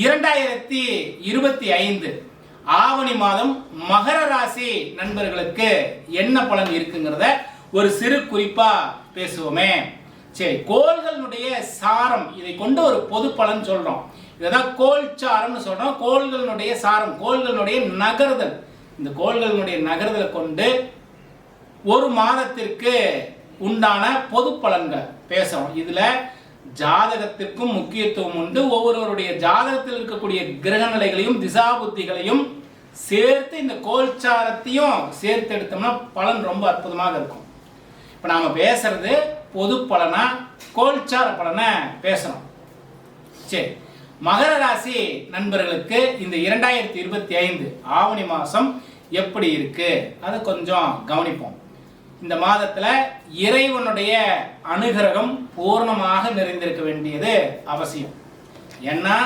இரண்டாயிரத்தி இருபத்தி ஐந்து ஆவணி மாதம் மகர ராசி நண்பர்களுக்கு என்ன பலன் இருக்குங்கிறத ஒரு சிறு குறிப்பா பேசுவோமே. சரி கோள்களுடைய சாரம் இதை கொண்டு ஒரு பொது பலன் சொல்றோம். இதான் கோல் சாரம்னு சொல்றோம். கோள்களுடைய சாரம் கோள்களுடைய நகர்தல். இந்த கோள்களுடைய நகர்தலை கொண்டு ஒரு மாதத்திற்கு உண்டான பொது பலன்கள் பேசுறோம். இதுல ஜாதகத்திற்கும் முக்கியத்துவம் உண்டு. ஒவ்வொருவருடைய ஜாதகத்தில் இருக்கக்கூடிய கிரக நிலைகளையும் திசாபுத்திகளையும் சேர்த்து இந்த கோல்சாரத்தையும் சேர்த்து எடுத்தோம்னா பலன் ரொம்ப அற்புதமாக இருக்கும். இப்போ நாம் பேசுறது பொது பலனா கோல்சார பலனை பேசணும். சரி. மகர ராசி நண்பர்களுக்கு இந்த இரண்டாயிரத்தி இருபத்தி ஐந்து ஆவணி மாதம் எப்படி இருக்கு? அதை கொஞ்சம் கவனிப்போம். இந்த மாதத்துல இறைவனுடைய அனுகிரகம் பூர்ணமாக நிறைந்திருக்க வேண்டியது அவசியம். ஏன்னா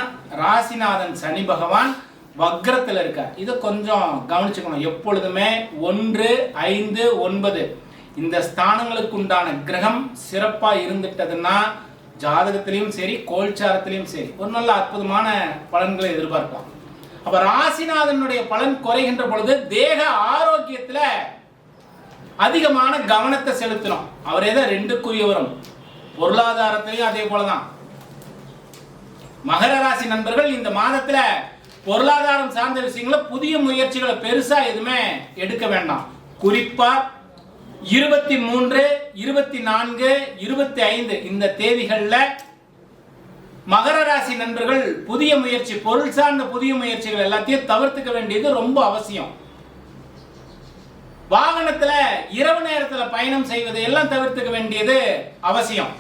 ராசிநாதன் சனி பகவான் வக்ரத்தில் இருக்கார். இதை கொஞ்சம் கவனிச்சுக்கணும். எப்பொழுதுமே ஒன்று ஐந்து ஒன்பது இந்த ஸ்தானங்களுக்கு உண்டான கிரகம் சிறப்பா இருந்துட்டதுன்னா ஜாதகத்திலையும் சரி கோல்சாரத்திலையும் சரி ஒரு நல்ல அற்புதமான பலன்களை எதிர்பார்க்கலாம். அப்ப ராசிநாதனுடைய பலன் குறைகின்ற பொழுது தேக ஆரோக்கியத்தை அதிகமான கவனத்தை செலுத்தணும். அவரே தான் ரெண்டுக்குரியவரும் பொருளாதாரத்திலையும் அதே போலதான். மகர ராசி நண்பர்கள் இந்த மாதத்துல பொருளாதாரம் சார்ந்த விஷயங்கள புதிய முயற்சிகளை பெருசா எதுவுமே எடுக்க வேண்டாம். குறிப்பா இருபத்தி மூன்று இருபத்தி நான்கு இருபத்தி ஐந்து இந்த தேதிகள்ல மகர ராசி நண்பர்கள் புதிய முயற்சி பொருள் சார்ந்த புதிய முயற்சிகள் எல்லாத்தையும் தவிர்த்துக்க வேண்டியது ரொம்ப அவசியம். வாகனத்துல இரவு நேரத்துல பயணம் செய்வதை எல்லாம் தவிர்த்துக்க வேண்டியது அவசியம்.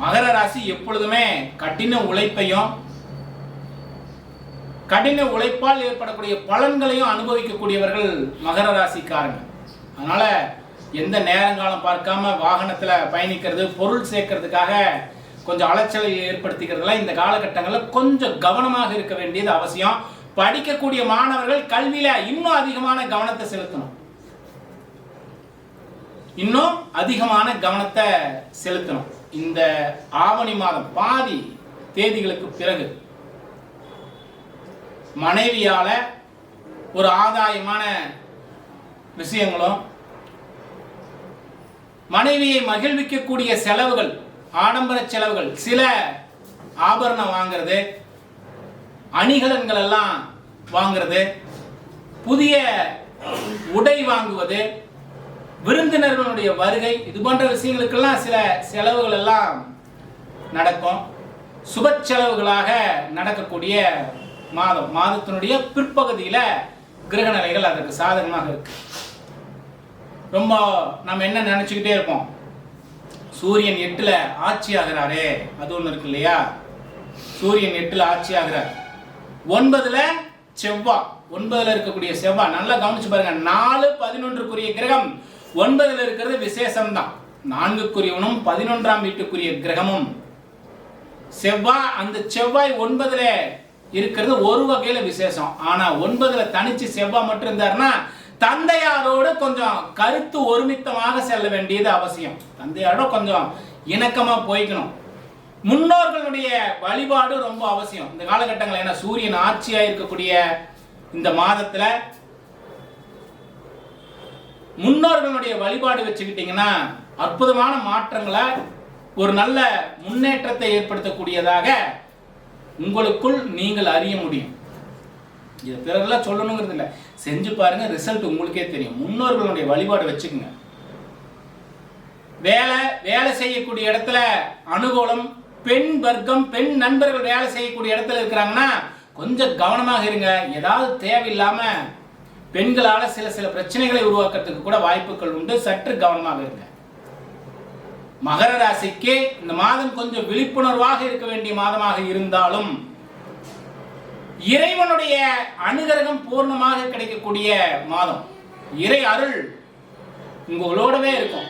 மகர ராசி எப்பொழுதுமே கடின உழைப்பையும் கடின உழைப்பால் ஏற்படக்கூடிய பலன்களையும் அனுபவிக்கக்கூடியவர்கள் மகர ராசிக்காரங்க. அதனால எந்த நேரங்காலம் பார்க்காம வாகனத்துல பயணிக்கிறது பொருள் சேர்க்கறதுக்காக கொஞ்சம் அலைச்சலை ஏற்படுத்திக்கிறதுலாம் இந்த காலகட்டங்களில் கொஞ்சம் கவனமாக இருக்க வேண்டியது அவசியம். படிக்கக்கூடிய மாணவர்கள் கல்வியில இன்னும் அதிகமான கவனத்தை செலுத்தணும். இன்னும் அதிகமான கவனத்தை செலுத்தணும். இந்த ஆவணி மாதம் பாதி தேதிகளுக்கு பிறகு மனைவியால ஒரு ஆதாயமான விஷயங்களும் மனைவியை மகிழ்விக்கக்கூடிய செலவுகள் ஆடம்பர செலவுகள் சில ஆபரணம் வாங்கிறது அணிகலன்கள் எல்லாம் வாங்குறது புதிய உடை வாங்குவது விருந்தினர்களுடைய வருகை இது போன்ற விஷயங்களுக்கெல்லாம் சில செலவுகள் எல்லாம் நடக்கும். சுப செலவுகளாக நடக்கக்கூடிய மாதம். மாதத்தினுடைய பிற்பகுதியில் கிரக நிலைகள் அதற்கு சாதகமாக இருக்கு. ரொம்ப நம்ம என்ன நினைச்சுக்கிட்டே இருப்போம்? சூரியன் எட்டுல ஆட்சி ஆகிறாரே அது ஒன்று இருக்கு இல்லையா? சூரியன் எட்டுல ஆட்சி ஆகிறார். ஒன்பதுல செவ்வாய் ஒன்பதுல இருக்கக்கூடிய செவ்வாய் நல்லா கவனிச்சு பாருங்க. நாலு பதினொன்றுக்குரிய கிரகம். ஒன்பதுல இருக்கிறது விசேஷம் தான் நான்குக்குரியவனும் பதினொன்றாம் வீட்டுக்குரிய கிரகமும். செவ்வாய் அந்த செவ்வாய் ஒன்பதுல இருக்கிறது ஒரு வகையில விசேஷம். ஆனா ஒன்பதுல தனிச்சு செவ்வாய் மட்டும் இருந்தாருன்னா தந்தையாரோடு கொஞ்சம் கருத்து ஒருமித்தமாக செல்ல வேண்டியது அவசியம். தந்தையாரோட கொஞ்சம் இணக்கமா போய்க்கணும். முன்னோர்களுடைய வழிபாடு ரொம்ப அவசியம். இந்த காலகட்டங்கள் ஏன்னா சூரியன் ஆட்சியா இருக்கக்கூடிய இந்த மாதத்துல முன்னோர்களுடைய வழிபாடு வச்சுக்கிட்டீங்கன்னா அற்புதமான மாற்றங்களை ஒரு நல்ல முன்னேற்றத்தை ஏற்படுத்தக்கூடியதாக உங்களுக்குள் நீங்கள் அறிய முடியும். இது பிறரெல்லாம் சொல்லணுங்கிறது இல்லை. செஞ்சு பாருங்க ரிசல்ட் உங்களுக்கே தெரியும். முன்னோர்களுடைய வழிபாடு வச்சுக்கோங்க. வேலை வேலை செய்யக்கூடிய இடத்துல அனுகூலம் பெண் வர்க்கம் பெண் நண்பர்கள் வேலை செய்யக்கூடிய இடத்துல இருக்கிறாங்கன்னா கொஞ்சம் கவனமாக இருங்க. ஏதாவது தேவையில்லாம பெண்களால சில சில பிரச்சனைகளை உருவாக்குறதுக்கு கூட வாய்ப்புகள் உண்டு. சற்று கவனமாக இருங்க. மகர ராசிக்கு இந்த மாதம் கொஞ்சம் விழிப்புணர்வாக இருக்க வேண்டிய மாதமாக இருந்தாலும் இறைவனுடைய அனுகிரகம் பூர்ணமாக கிடைக்கக்கூடிய மாதம். இறை அருள் உங்களோடவே இருக்கும்.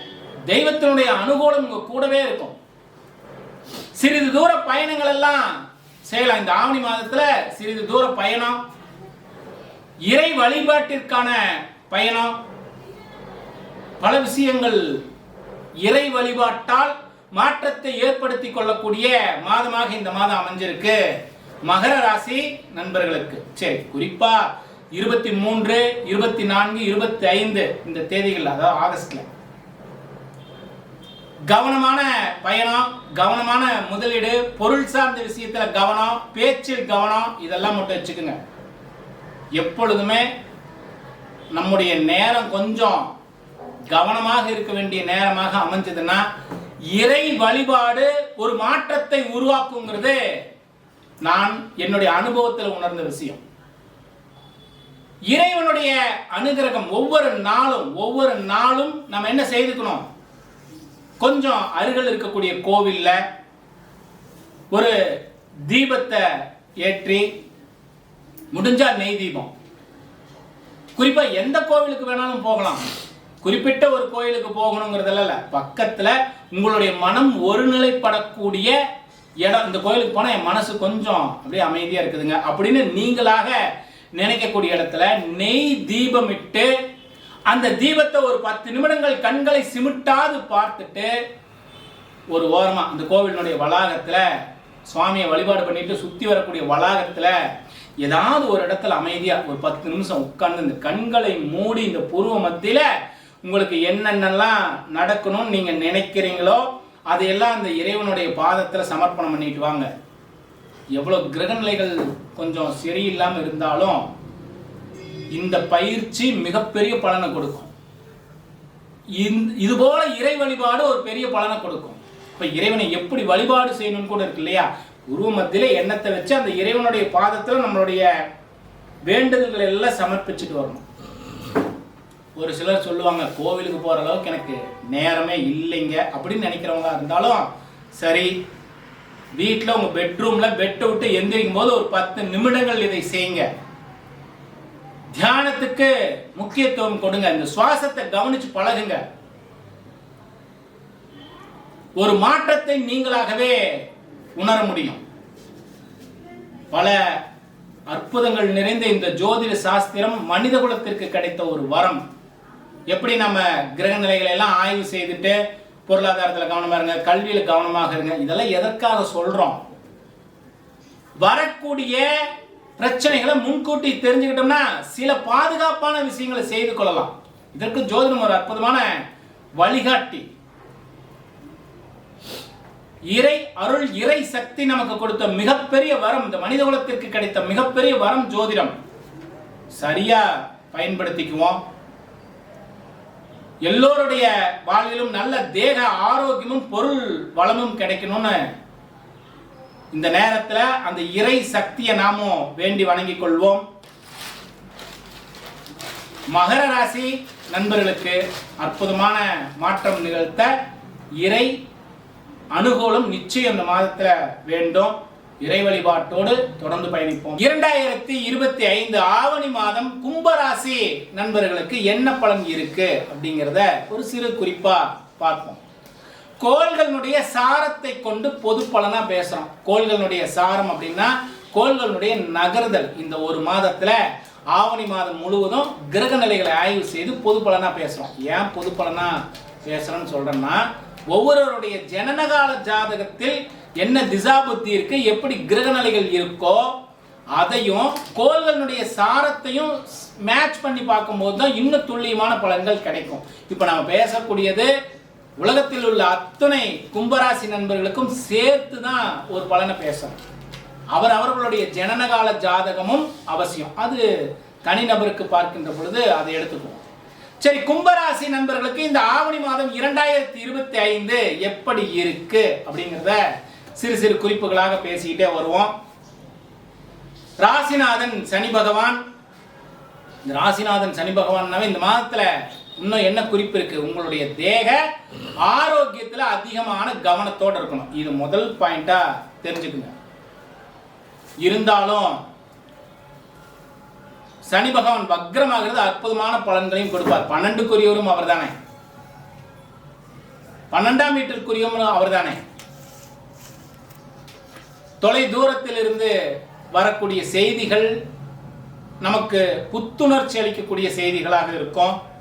தெய்வத்தினுடைய அனுகூலம் உங்க கூடவே இருக்கும். சிறிது தூர பயணங்கள் எல்லாம் செய்யலாம். இந்த ஆவணி மாதத்துல சிறிது தூர பயணம். இறை வழிபாட்டிற்கான பயணம். பல விஷயங்கள் இறை வழிபாட்டால் மாற்றத்தை ஏற்படுத்தி கொள்ளக்கூடிய மாதமாக இந்த மாதம் அமைஞ்சிருக்கு. மகர ராசி நண்பர்களுக்கு. சரி குறிப்பா இருபத்தி மூன்று இருபத்தி நான்கு இருபத்தி ஐந்து இந்த தேதிகள் அதாவது ஆகஸ்ட்ல. கவனமான பயணம் கவனமான முதலீடு பொருள் சார்ந்த விஷயத்துல கவனம் பேச்சில் கவனம் இதெல்லாம் மட்டும் வச்சுக்கோங்க. எப்பொழுதுமே நம்முடைய நேரம் கொஞ்சம் கவனமாக இருக்க வேண்டிய நேரமாக அமைஞ்சதுன்னா இறை வழிபாடு ஒரு மாற்றத்தை உருவாக்குங்கிறது நான் என்னுடைய அனுபவத்தில் உணர்ந்த விஷயம். இறைவனுடைய அனுகிரகம் ஒவ்வொரு நாளும் ஒவ்வொரு நாளும் நம்ம என்ன செய்துக்கணும்? கொஞ்சம் அருகில் இருக்கக்கூடிய கோவிலில் ஒரு தீபத்தை ஏற்றி முடிஞ்சா நெய் தீபம். குறிப்பாக எந்த கோவிலுக்கு வேணாலும் போகலாம். குறிப்பிட்ட ஒரு கோயிலுக்கு போகணுங்கிறதுல பக்கத்தில் உங்களுடைய மனம் ஒருநிலைப்படக்கூடிய இடம். இந்த கோயிலுக்கு போனால் என் மனசு கொஞ்சம் அப்படியே அமைதியாக இருக்குதுங்க. அப்படின்னு நீங்களாக நினைக்கக்கூடிய இடத்துல நெய் தீபமிட்டு அந்த தீபத்தை ஒரு பத்து நிமிடங்கள் கண்களை சிமிட்டாது பார்த்துட்டு ஒரு ஓரமாக அந்த கோவிலினுடைய வளாகத்தில் சுவாமியை வழிபாடு பண்ணிட்டு சுற்றி வரக்கூடிய வளாகத்தில் ஏதாவது ஒரு இடத்துல அமைதியாக ஒரு பத்து நிமிஷம் உட்கார்ந்து இந்த கண்களை மூடி இந்த பூர்வ மத்தியில் உங்களுக்கு என்னென்னலாம் நடக்கணும்னு நீங்கள் நினைக்கிறீங்களோ அதையெல்லாம் அந்த இறைவனுடைய பாதத்தில் சமர்ப்பணம் பண்ணிட்டு வாங்க. எவ்வளோ கிரகநிலைகள் கொஞ்சம் சரியில்லாமல் இருந்தாலும் இந்த பயிற்சி மிகப்பெரிய பலனை கொடுக்கும். இது போல இறை வழிபாடு ஒரு பெரிய பலனை கொடுக்கும். இப்ப இறைவனை எப்படி வழிபாடு செய்யணும்னு கூட இருக்கு இல்லையா? உருவ மத்தியில எண்ணத்தை வச்சு அந்த இறைவனுடைய பாதத்தில் நம்மளுடைய வேண்டுதல்களை எல்லாம் சமர்ப்பிச்சுட்டு வரணும். ஒரு சிலர் சொல்லுவாங்க கோவிலுக்கு போற அளவுக்கு எனக்கு நேரமே இல்லைங்க அப்படின்னு நினைக்கிறவங்களா இருந்தாலும் சரி வீட்டில் உங்க பெட்ரூம்ல பெட்டை விட்டு எந்திரிக்கும் போது ஒரு பத்து நிமிடங்கள் இதை செய்யுங்க. தியானத்துக்கு முக்கியத்துவம் கொடுங்க. இந்த சுவாசத்தை கவனிச்சு பழகுங்க. ஒரு மாற்றத்தை நீங்களாகவே உணர முடியும். பல அற்புதங்கள் நிறைந்த இந்த ஜோதிட சாஸ்திரம் மனித குலத்திற்கு கிடைத்த ஒரு வரம். எப்படி நம்ம கிரக நிலைகளை எல்லாம் ஆய்வு செய்துட்டு பொருளாதாரத்தில் கவனமா இருங்க கல்வியில கவனமாக இருங்க இதெல்லாம் எதற்காக சொல்றோம்? வரக்கூடிய பிரச்சனைகளை முன்கூட்டி தெரிஞ்சுக்கிட்டோம்னா சில பாதுகாப்பான விஷயங்களை செய்து கொள்ளலாம். இதற்கு ஜோதிடம் ஒரு அற்புதமான வழிகாட்டி. இறை அருள் இறை சக்தி நமக்கு கொடுத்த மிகப்பெரிய வரம் இந்த மனித குலத்திற்கு கிடைத்த மிகப்பெரிய வரம் ஜோதிடம். சரியா பயன்படுத்திக்குவோம். எல்லோருடைய வாழ்விலும் நல்ல தேக ஆரோக்கியமும் பொருள் வளமும் கிடைக்கணும்னு இந்த நேரத்துல அந்த இறை சக்தியை நாமும் வேண்டி வணங்கிக் கொள்வோம். மகர ராசி நண்பர்களுக்கு அற்புதமான மாற்றம் நிகழ்த்த இறை அனுகூலம் நிச்சயம் இந்த மாதத்துல வேண்டும். இறை வழிபாட்டோடு தொடர்ந்து பயணிப்போம். இரண்டாயிரத்தி இருபத்தி ஐந்து ஆவணி மாதம் கும்பராசி நண்பர்களுக்கு என்ன பலன் இருக்கு அப்படிங்கிறத ஒரு சிறு குறிப்பா பார்ப்போம். கோள்களுடைய சாரத்தை கொண்டு பொது பலனா பேசுறோம். கோள்களுடைய சாரம் அப்படின்னா கோள்களுடைய நகர்தல். இந்த ஒரு மாதத்துல ஆவணி மாதம் முழுவதும் கிரக நிலைகளை ஆய்வு செய்து பொது பலனா பேசுறோம். ஏன் பொது பலனா பேசுறோம்னு சொல்றேன்னா ஒவ்வொருவருடைய ஜனனகால ஜாதகத்தில் என்ன திசா புத்தி இருக்கு எப்படி கிரக நிலைகள் இருக்கோ அதையும் கோள்களுடைய சாரத்தையும் மேட்ச் பண்ணி பார்க்கும்போது தான் இன்னும் துல்லியமான பலன்கள் கிடைக்கும். இப்போ நம்ம பேசக்கூடியது உலகத்தில் உள்ள அத்தனை கும்பராசி நண்பர்களுக்கும் சேர்த்து தான் ஒரு பலனை பேசணும். அவர் அவர்களுடைய ஜனனகால ஜாதகமும் அவசியம். அது தனிநபருக்கு பார்க்கின்ற பொழுது அதை எடுத்துக்குவோம். சரி கும்பராசி நண்பர்களுக்கு இந்த ஆவணி மாதம் இரண்டாயிரத்தி இருபத்தி ஐந்து எப்படி இருக்கு அப்படிங்கிறத சிறு சிறு குறிப்புகளாக பேசிக்கிட்டே வருவோம். ராசிநாதன் சனி பகவான். இந்த ராசிநாதன் சனி பகவான்னாவே இந்த மாதத்துல இன்னும் என்ன குறிப்பு இருக்கு? உங்களுடைய தேக ஆரோக்கியத்தில் அதிகமான கவனத்தோட இருக்கணும். இது முதல் பாயிண்டா தெரிஞ்சுக்குங்க. இருந்தாலும் சனி பகவான் வக்ரமாகிறது அற்புதமான பலன்களையும் கொடுப்பார். பன்னெண்டுக்குரியவரும் அவர்தானே. பன்னெண்டாம் வீட்டிற்குரியவரும் அவர்தானே. தொலை தூரத்தில் இருந்து வரக்கூடிய செய்திகள் நமக்கு புத்துணர்ச்சி அளிக்கக்கூடிய செய்திகளாக இருக்கும்.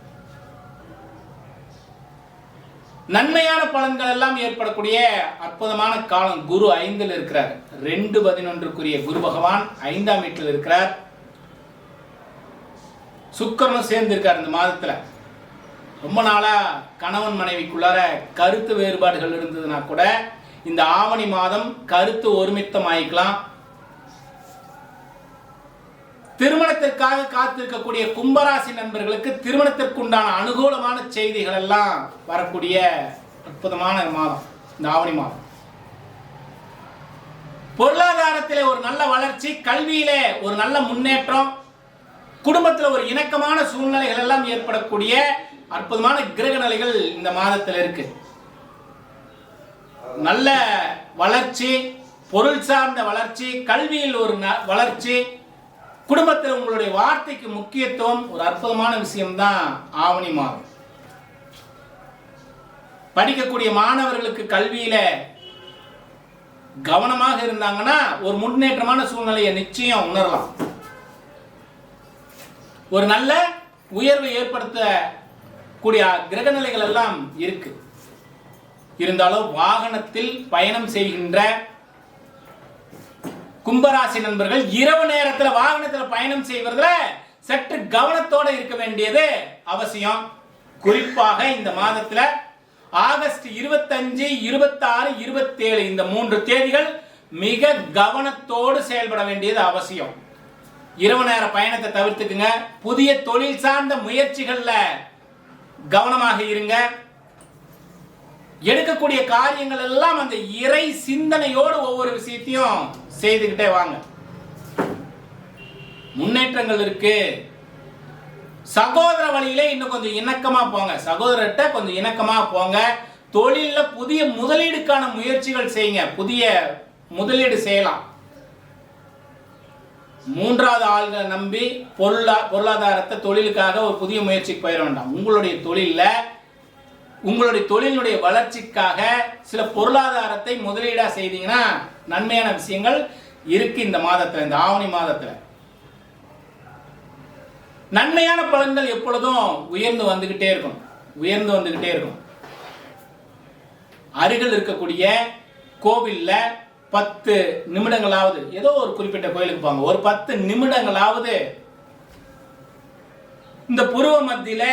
நன்மையான பலன்கள் எல்லாம் ஏற்படக்கூடிய அற்புதமான காலம் குரு ஐந்தில் இருக்கிறார். ரெண்டு பதினொன்றுக்குரிய குரு பகவான் ஐந்தாம் வீட்டில் இருக்கிறார். சுக்கரனும் சேர்ந்து இருக்கார் இந்த மாதத்துல. ரொம்ப நாளா கணவன் மனைவிக்குள்ளார கருத்து வேறுபாடுகள் இருந்ததுன்னா கூட இந்த ஆவணி மாதம் கருத்து ஒருமித்தம் ஆயிக்கலாம் திருமணத்திற்காக காத்திருக்கக்கூடிய கும்பராசி நண்பர்களுக்கு திருமணத்திற்குண்டான அனுகூலமான செய்திகள் எல்லாம் வரக்கூடிய அற்புதமான மாதம் இந்த ஆவணி மாதம். பொருளாதாரத்திலே ஒரு நல்ல வளர்ச்சி கல்வியிலே ஒரு நல்ல முன்னேற்றம் குடும்பத்தில் ஒரு இணக்கமான சூழ்நிலைகள் எல்லாம் ஏற்படக்கூடிய அற்புதமான கிரக நிலைகள் இந்த மாதத்தில் இருக்கு. நல்ல வளர்ச்சி பொருள் சார்ந்த வளர்ச்சி கல்வியில் ஒரு ந- வளர்ச்சி குடும்பத்தில் உங்களுடைய வார்த்தைக்கு முக்கியத்துவம் ஒரு அற்புதமான விஷயம்தான் ஆவணி மாதம். படிக்கக்கூடிய மாணவர்களுக்கு கல்வியில கவனமாக இருந்தாங்கன்னா ஒரு முன்னேற்றமான சூழ்நிலையை நிச்சயம் உணரலாம். ஒரு நல்ல உயர்வை ஏற்படுத்தக்கூடிய கிரகநிலைகள் எல்லாம் இருக்கு. இருந்தாலும் வாகனத்தில் பயணம் செய்கின்ற கும்பராசி நண்பர்கள் இரவு நேரத்தில் வாகனத்தில் பயணம் செய்வதில் சற்று கவனத்தோடு இருக்க வேண்டியது அவசியம். குறிப்பாக இந்த மாதத்தில் ஆகஸ்ட் இருபத்தஞ்சு இருபத்தாறு இருபத்தேழு இந்த மூன்று தேதிகள் மிக கவனத்தோடு செயல்பட வேண்டியது அவசியம். இரவு நேர பயணத்தை தவிர்த்துக்குங்க. புதிய தொழில் சார்ந்த முயற்சிகளில் கவனமாக இருங்க. எடுக்கக்கூடிய காரியங்கள் எல்லாம் அந்த இறை சிந்தனையோடு ஒவ்வொரு விஷயத்தையும் செய்துக்கிட்டே வாங்க. முன்னேற்றங்கள் இருக்கு. சகோதர வழியிலே இன்னும் கொஞ்சம் இணக்கமா போங்க. சகோதரர்கிட்ட கொஞ்சம் இணக்கமா போங்க. தொழில புதிய முதலீடுக்கான முயற்சிகள் செய்யுங்க. புதிய முதலீடு செய்யலாம். மூன்றாவது ஆள்களை நம்பி பொருளா பொருளாதாரத்தை தொழிலுக்காக ஒரு புதிய முயற்சிக்கு போயிட வேண்டாம். உங்களுடைய தொழிலில் உங்களுடைய தொழிலினுடைய வளர்ச்சிக்காக சில பொருளாதாரத்தை முதலீடா செய்தீங்கன்னா நன்மையான விஷயங்கள் இருக்கு இந்த மாதத்துல இந்த ஆவணி மாதத்துல. நன்மையான பலன்கள் எப்பொழுதும் உயர்ந்து வந்துகிட்டே இருக்கும். உயர்ந்து வந்துகிட்டே இருக்கும். அருகில் இருக்கக்கூடிய கோவில்ல பத்து நிமிடங்களாவது ஏதோ ஒரு குறிப்பிட்ட கோயிலுக்கு போங்க. ஒரு பத்து நிமிடங்களாவது இந்த புருவ மத்தியில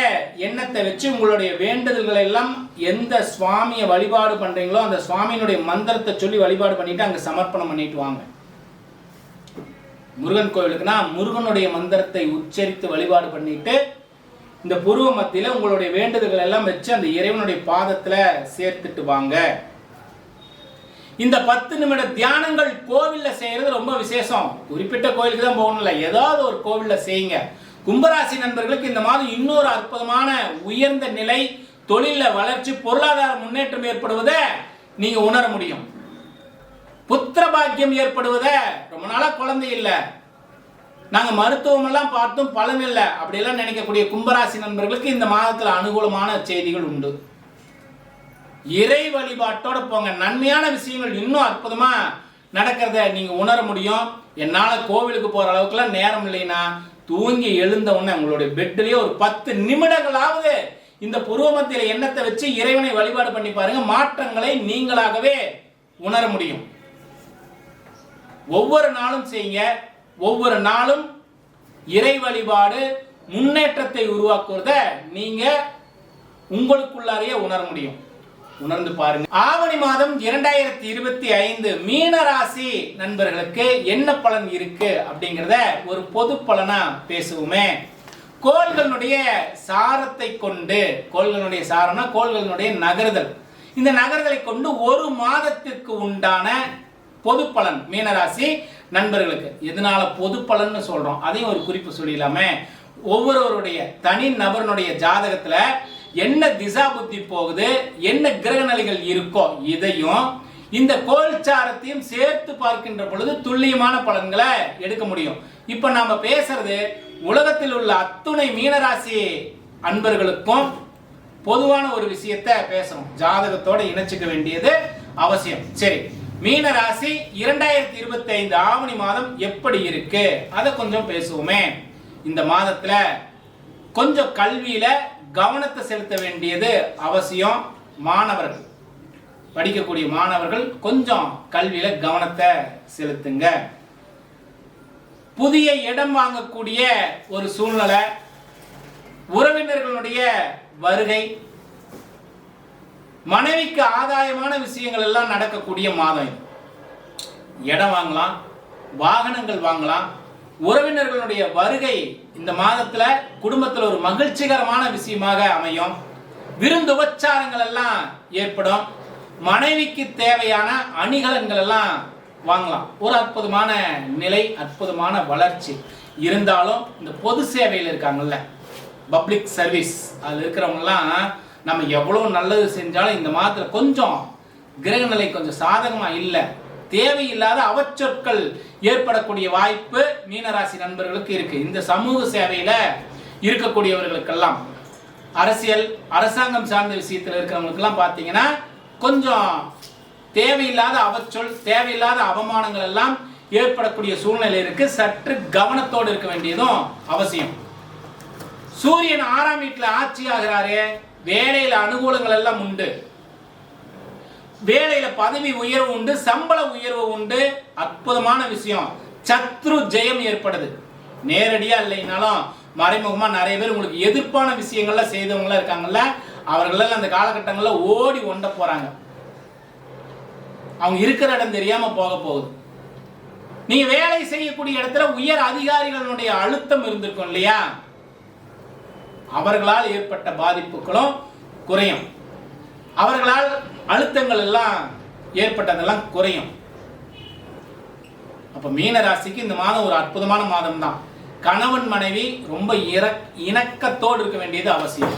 எண்ணத்தை வச்சு உங்களுடைய வேண்டுதல்களை எல்லாம் எந்த சுவாமியை வழிபாடு பண்றீங்களோ அந்த சுவாமியினுடைய மந்திரத்தை சொல்லி வழிபாடு பண்ணிட்டு அங்க சமர்ப்பணம் பண்ணிட்டு வாங்க. முருகன் கோவிலுக்குன்னா முருகனுடைய மந்திரத்தை உச்சரித்து வழிபாடு பண்ணிட்டு இந்த புருவ மத்தியில உங்களுடைய வேண்டுதல்கள் எல்லாம் வச்சு அந்த இறைவனுடைய பாதத்துல சேர்த்துட்டு வாங்க. இந்த பத்து நிமிட தியானங்கள் கோவில்ல செய்யறது ரொம்ப விசேஷம். குறிப்பிட்ட கோயிலுக்கு தான் போகணும்ல. ஏதாவது ஒரு கோவில்ல செய்யுங்க. கும்பராசி நண்பர்களுக்கு இந்த மாதம் இன்னொரு அற்புதமான உயர்ந்த நிலை தொழில வளர்ச்சி பொருளாதார முன்னேற்றம் ஏற்படுவதை நீங்க உணர முடியும். புத்திர பாக்கியம் ஏற்படுவதை ரொம்ப நாளா குழந்தை இல்லை. நாங்க மருத்துவம் எல்லாம் பார்த்தும் பலன் இல்லை. அப்படியெல்லாம் நினைக்கக்கூடிய கும்பராசி நண்பர்களுக்கு இந்த மாதத்துல அனுகூலமான செய்திகள் உண்டு. இறை வழிபாட்டோட போங்க. நன்மையான விஷயங்கள் இன்னும் அற்புதமா நடக்கிறத நீங்க உணர முடியும். என்னால கோவிலுக்கு போற அளவுக்குலாம் நேரம் இல்லைன்னா தூங்கி எழுந்த உடனே உங்களுடைய பெட்லயே ஒரு பத்து நிமிடங்களாவது இந்த புருவமத்தில எண்ணத்தை வச்சு இறைவனை வழிபாடு பண்ணி பாருங்க. மாற்றங்களை நீங்களாகவே உணர முடியும். ஒவ்வொரு நாளும் செய்யுங்க. ஒவ்வொரு நாளும் இறை வழிபாடு முன்னேற்றத்தை உருவாக்குறத நீங்க உங்களுக்குள்ளாரையே உணர முடியும். உணர்ந்து பாருங்க. ஆவணி மாதம் இரண்டாயிரத்தி இருபத்தி ஐந்து மீன ராசி நண்பர்களுக்கு என்ன பலன் இருக்கு அப்படிங்கிறத ஒரு பொது பலனா பேசுவோமே. கோள்களுடைய சாரத்தை கொண்டு கோள்களுடைய சாரம்னா கோள்களுடைய நகருதல். இந்த நகர்தலை கொண்டு ஒரு மாதத்திற்கு உண்டான பொது பலன் மீனராசி நண்பர்களுக்கு. எதனால பொது பலன்னு சொல்றோம்? அதையும் ஒரு குறிப்பு சொல்லிடலாமே. ஒவ்வொருவருடைய தனி நபருடைய ஜாதகத்துல என்ன திசா புத்தி போகுது? என்ன கிரக நிலைகள் இருக்கோ இதையும் இந்த கோல்சாரத்தையும் சேர்த்து பார்க்கின்ற பொழுது துல்லியமான பலன்களை எடுக்க முடியும். இப்ப நாம பேசுறது உலகத்தில் உள்ள அத்துணை மீனராசி அன்பர்களுக்கும் பொதுவான ஒரு விஷயத்த பேசணும். ஜாதகத்தோட இணைச்சுக்க வேண்டியது அவசியம். சரி மீன ராசி இரண்டாயிரத்தி இருபத்தி ஐந்து ஆவணி மாதம் எப்படி இருக்கு? அதை கொஞ்சம் பேசுவோமே. இந்த மாதத்துல கொஞ்சம் கல்வியில கவனத்தை செலுத்த வேண்டியது அவசியம் மாணவர்கள். படிக்கக்கூடிய மாணவர்கள் கொஞ்சம் கல்வியில கவனத்தை செலுத்துங்க. புதிய இடம் வாங்கக்கூடிய ஒரு சூழ்நிலை உறவினர்களுடைய வருகை மனைவிக்கு ஆதாயமான விஷயங்கள் எல்லாம் நடக்கக்கூடிய மாதம் இடம் வாங்கலாம் வாகனங்கள் வாங்கலாம் உறவினர்களுடைய வருகை இந்த மாதத்துல குடும்பத்துல ஒரு மகிழ்ச்சிகரமான விஷயமாக அமையும். விருந்து உபச்சாரங்கள் எல்லாம் ஏற்படும். மனைவிக்கு தேவையான அணிகலன்கள் எல்லாம் வாங்கலாம். ஒரு அற்புதமான நிலை அற்புதமான வளர்ச்சி. இருந்தாலும் இந்த பொது சேவையில் இருக்காங்கல்ல பப்ளிக் சர்வீஸ் அதில் இருக்கிறவங்கலாம் நம்ம எவ்வளோ நல்லது செஞ்சாலும் இந்த மாதத்தில் கொஞ்சம் கிரகநிலை கொஞ்சம் சாதகமாக இல்லை. தேவையில்லாத அவச்சொற்கள் ஏற்படக்கூடிய வாய்ப்பு மீனராசி நண்பர்களுக்கு இருக்கு. இந்த சமூக சேவையில இருக்கக்கூடியவர்களுக்கெல்லாம் அரசியல் அரசாங்கம் சார்ந்த விஷயத்தில் இருக்கிறவங்களுக்கெல்லாம் பார்த்தீங்கன்னா கொஞ்சம் தேவையில்லாத அவச்சொல் தேவையில்லாத அவமானங்கள் எல்லாம் ஏற்படக்கூடிய சூழ்நிலை இருக்கு. சற்று கவனத்தோடு இருக்க வேண்டியதும் அவசியம். சூரியன் ஆறாம் வீட்டில் ஆட்சி ஆகிறாரு. வேலையில் அனுகூலங்கள் எல்லாம் உண்டு. வேலையில பதவி உயர்வு உண்டு சம்பள உயர்வு உண்டு. அற்புதமான விஷயம். சத்ரு ஜெயம் ஏற்படுது. நேரடியா இல்லைனாலும் மறைமுகமா நிறைய பேர் உங்களுக்கு எதிர்ப்பான விஷயங்கள்ல செய்தவங்களா இருக்காங்கல்ல அவர்களெல்லாம் அந்த காலகட்டங்கள்ல ஓடி ஒண்ட போறாங்க. அவங்க இருக்கிற இடம் தெரியாம போக போகுது. நீங்க வேலை செய்யக்கூடிய இடத்துல உயர் அதிகாரிகளுடைய அழுத்தம் இருந்திருக்கும் இல்லையா? அவர்களால் ஏற்பட்ட பாதிப்புகளும் குறையும். அவர்களால் அழுத்தங்கள் எல்லாம் ஏற்பட்டதெல்லாம் குறையும். அப்ப மீன ராசிக்கு இந்த மாதம் ஒரு அற்புதமான மாதம் தான் கணவன் மனைவி ரொம்ப இறக் இணக்கத்தோடு இருக்க வேண்டியது அவசியம்.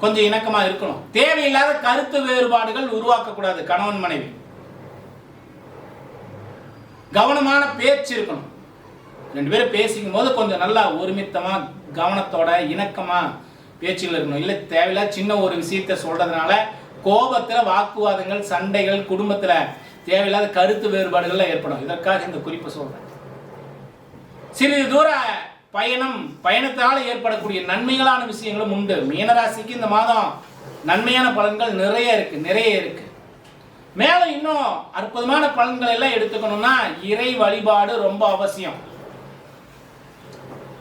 கொஞ்சம் இணக்கமா இருக்கணும். தேவையில்லாத கருத்து வேறுபாடுகள் உருவாக்கக்கூடாது கணவன் மனைவி. கவனமான பேச்சு இருக்கணும். ரெண்டு பேரும் பேசிக்கும் போது கொஞ்சம் நல்லா ஒருமித்தமா கவனத்தோட இணக்கமா பேச்சுகள் இருக்கணும். இல்லை தேவையில்லாத சின்ன ஒரு விஷயத்த சொல்றதுனால கோபத்துல வாக்குவாதங்கள் சண்டைகள் குடும்பத்துல தேவையில்லாத கருத்து வேறுபாடுகள்லாம் ஏற்படும். இதற்காக இந்த குறிப்பை சொல்றேன். சிறிது தூர பயணம் பயணத்தால் ஏற்படக்கூடிய நன்மைகளான விஷயங்களும் உண்டு. மீனராசிக்கு இந்த மாதம் நன்மையான பலன்கள் நிறைய இருக்கு நிறைய இருக்கு. மேலும் இன்னும் அற்புதமான பலன்கள் எல்லாம் எடுத்துக்கணும்னா இறை வழிபாடு ரொம்ப அவசியம்.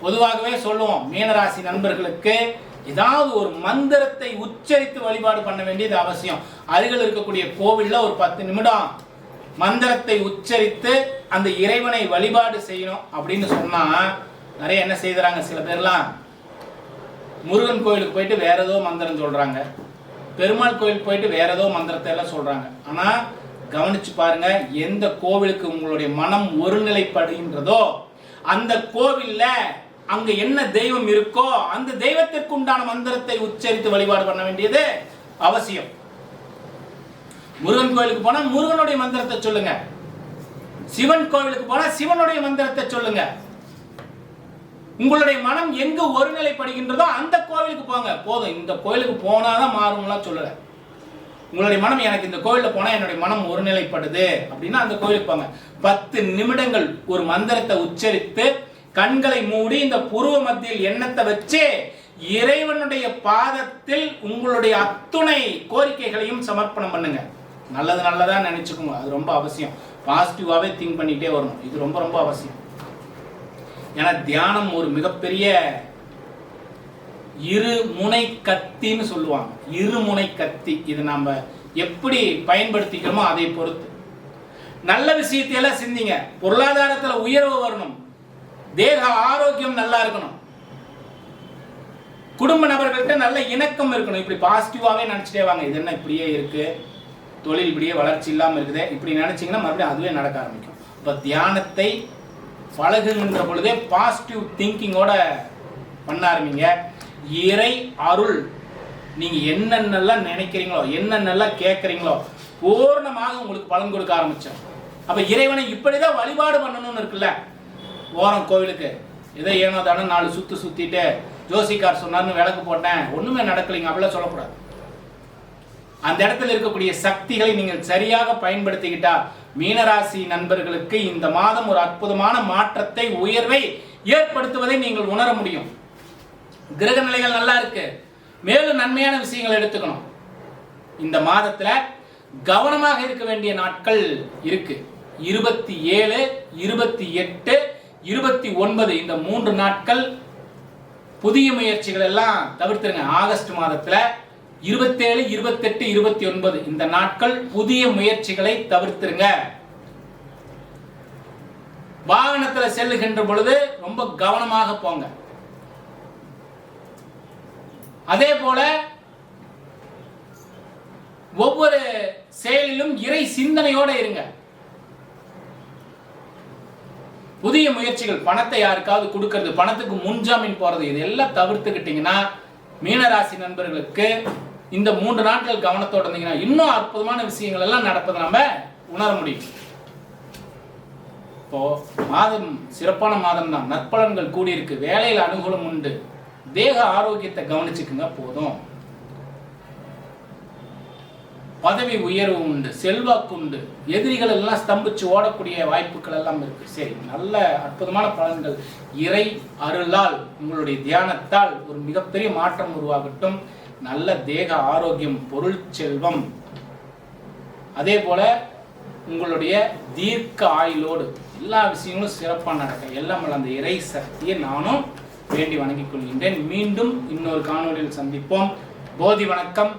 பொதுவாகவே சொல்லுவோம் மீனராசி நண்பர்களுக்கு ஏதாவது ஒரு மந்திரத்தை உச்சரித்து வழிபாடு பண்ண வேண்டியது அவசியம். அருகில் இருக்கக்கூடிய கோவிலில் ஒரு பத்து நிமிடம் மந்திரத்தை உச்சரித்து அந்த இறைவனை வழிபாடு செய்யணும் அப்படின்னு சொன்னா நிறைய என்ன செய்கிறாங்க சில பேர்லாம். முருகன் கோயிலுக்கு போயிட்டு வேற ஏதோ மந்திரம் சொல்றாங்க. பெருமாள் கோயிலுக்கு போயிட்டு வேற ஏதோ மந்திரத்தை எல்லாம் சொல்றாங்க. ஆனா கவனிச்சு பாருங்க எந்த கோவிலுக்கு உங்களுடைய மனம் ஒருநிலைப்படுகின்றதோ அந்த கோவில்ல அங்க என்ன தெய்வம் இருக்கோ அந்த தெய்வத்திற்கு உண்டான மந்திரத்தை உச்சரித்து வழிபாடு பண்ண வேண்டியது அவசியம். முருகன் கோயிலுக்கு போனா முருகனுடைய மந்திரத்தை சொல்லுங்க. சிவன் கோவிலுக்கு போனா சிவனுடைய மந்திரத்தை சொல்லுங்க. உங்களுடைய மனம் எங்கு ஒருநிலைப்படுகின்றதோ அந்த கோவிலுக்கு போங்க. போதும் இந்த கோயிலுக்கு போனாதான் மாறும்லாம் சொல்லல. உங்களுடைய மனம் எனக்கு இந்த கோயிலில் போனா என்னுடைய மனம் ஒருநிலைப்படுது. அப்படின்னா அந்த கோயிலுக்கு போங்க. பத்து நிமிடங்கள் ஒரு மந்திரத்தை உச்சரித்து கண்களை மூடி இந்த புருவ மத்தியில் எண்ணத்தை வச்சு இறைவனுடைய பாதத்தில் உங்களுடைய அத்துணை கோரிக்கைகளையும் சமர்ப்பணம் பண்ணுங்க. நல்லது நல்லதாக நினைச்சுக்கோங்க. அது ரொம்ப அவசியம். பாசிட்டிவாகவே திங்க் பண்ணிட்டே வரணும். இது ரொம்ப ரொம்ப அவசியம். ஏன்னா தியானம் ஒரு மிகப்பெரிய இரு முனை கத்தின்னு சொல்லுவாங்க. இரு முனை கத்தி. இது நாம் எப்படி பயன்படுத்திக்கிறோமோ அதை பொறுத்து. நல்ல விஷயத்தையெல்லாம் சிந்திங்க. பொருளாதாரத்தில் உயர்வு வரணும். தேக ஆரோக்கியம் நல்லா இருக்கணும். குடும்ப நபர்கள்ட்ட நல்ல இணக்கம் இருக்கணும். இப்படி பாசிட்டிவாகவே நினச்சிட்டே வாங்க. இது என்ன இப்படியே இருக்கு? தொழில் இப்படியே வளர்ச்சி இல்லாமல் இருக்குது. இப்படி நினச்சிங்கன்னா மறுபடியும் அதுவே நடக்க ஆரம்பிக்கும். இப்போ தியானத்தை பழகுகின்ற பொழுதே பாசிட்டிவ் திங்கிங்கோட பண்ண ஆரம்பிங்க. இறை அருள். நீங்கள் என்னென்னலாம் நினைக்கிறீங்களோ என்னென்னலாம் கேட்குறீங்களோ பூர்ணமாக உங்களுக்கு பலன் கொடுக்க ஆரம்பித்தோம் அப்போ இறைவனை இப்படிதான் வழிபாடு பண்ணணும்னு இருக்குல்ல. போகிறோம் கோவிலுக்கு. ஏதோ ஏனோ தானோ நாலு சுத்து சுத்திட்டு ஜோசிக்கார் சொன்னார்னு விளக்கு போட்டேன். ஒண்ணுமே நடக்கலைங்க அப்படிலாம் சொல்லக்கூடாது. அந்த இடத்துல இருக்கக்கூடிய சக்திகளை நீங்கள் சரியாக பயன்படுத்திக்கிட்டா மீனராசி நண்பர்களுக்கு இந்த மாதம் ஒரு அற்புதமான மாற்றத்தை உயர்வை ஏற்படுத்துவதை நீங்கள் உணர முடியும். கிரக நிலைகள் நல்லா இருக்கு. மேலும் நன்மையான விஷயங்களை எடுத்துக்கணும். இந்த மாதத்துல கவனமாக இருக்க வேண்டிய நாட்கள் இருக்கு. இருபத்தி ஏழு இருபத்தி எட்டு இருபத்தி ஒன்பது இந்த மூன்று நாட்கள் புதிய முயற்சிகள் எல்லாம் தவிர்த்துருங்க. ஆகஸ்ட் மாதத்துல இருபத்தேழு இருபத்தெட்டு இருபத்தி ஒன்பது இந்த நாட்கள் புதிய முயற்சிகளை தவிர்த்துருங்க. வாகனத்துல செல்லுகின்ற பொழுது ரொம்ப கவனமாக போங்க. அதே போல ஒவ்வொரு செயலிலும் இறை சிந்தனையோட இருங்க. புதிய முயற்சிகள் பணத்தை யாருக்காவது கொடுக்கறது பணத்துக்கு முன்ஜாமீன் போறது இதெல்லாம் தவிர்த்துக்கிட்டீங்கன்னா மீனராசி நண்பர்களுக்கு இந்த மூன்று நாட்கள் கவனத்தோட இருந்தீங்கன்னா இன்னும் அற்புதமான விஷயங்கள் எல்லாம் நடப்பதை நம்ம உணர முடியும். இப்போ மாதம் சிறப்பான மாதம் தான். நற்பலன்கள் கூடியிருக்கு. வேலையில் அனுகூலம் உண்டு. தேக ஆரோக்கியத்தை கவனிச்சுக்குங்க போதும். பதவி உயர்வு உண்டு செல்வாக்கு உண்டு. எதிரிகள் எல்லாம் ஸ்தம்பிச்சு ஓடக்கூடிய வாய்ப்புகள் எல்லாம் இருக்கு. சரி நல்ல அற்புதமான பலன்கள். இறை அருளால் உங்களுடைய தியானத்தால் ஒரு மிகப்பெரிய மாற்றம் உருவாகட்டும். நல்ல தேக ஆரோக்கியம் பொருள் செல்வம். அதே போல உங்களுடைய தீர்க்க ஆயுளோடு எல்லா விஷயங்களும் சிறப்பாக நடக்க. எல்லாம் அந்த இறை சக்தியை நானும் வேண்டி வணங்கிக் கொள்கின்றேன். மீண்டும் இன்னொரு காணொளியில் சந்திப்போம். போதி வணக்கம்.